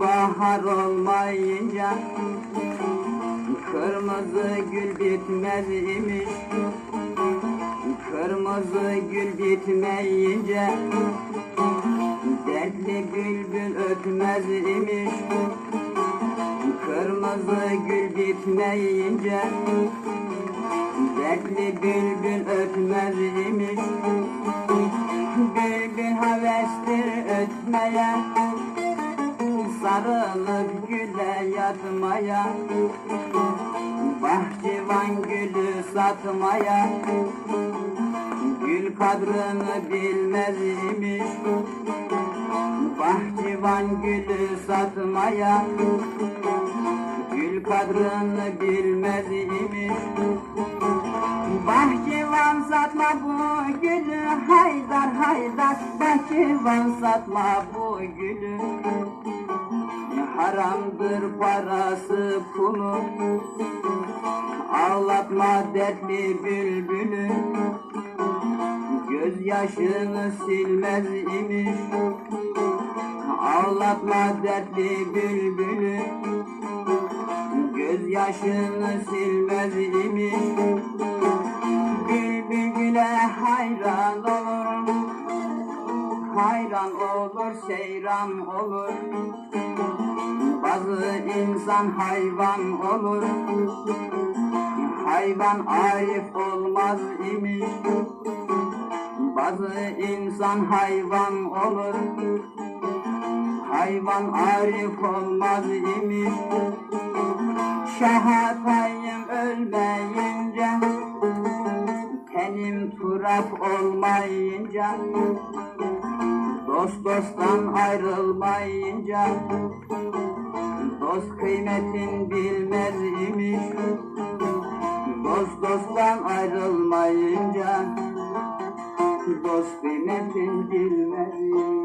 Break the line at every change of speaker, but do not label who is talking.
Bahar olmayınca Kırmızı gül bitmez imiş Kırmızı gül bitmeyince Dertli bülbül ötmez imiş. Kırmızı gül bitmeyince Dertli bülbül ötmez imiş. Bülbül hevestir ötmeye Sarılıp güle yatmaya. Bahçıvan gülü satmaya Gül kadrını bilmez imiş Bahçıvan gülü satmaya. Gül kadrını bilmez imiş Bahçıvan satma bu gülü. Haydar haydar. Bahçıvan satma bu gülü. Haramdır parası pulu Ağlatma dertli bülbülü Gözyaşını silmez imiş. Ağlatma dertli bülbülü. Gözyaşını silmez imiş. Bülbül güle hayran olur. Hayran olur seyran olur. Bazı insan hayvan olur. Hayvan arif olmaz imiş Bazı insan hayvan olur. Hayvan arif olmaz imiş. Şahatayım ölmeyince Tenim turap olmayınca Dost dosttan ayrılmayınca Dost kıymetin bilmez imiş. Dost dosttan ayrılmayınca Dost kıymetin bilmez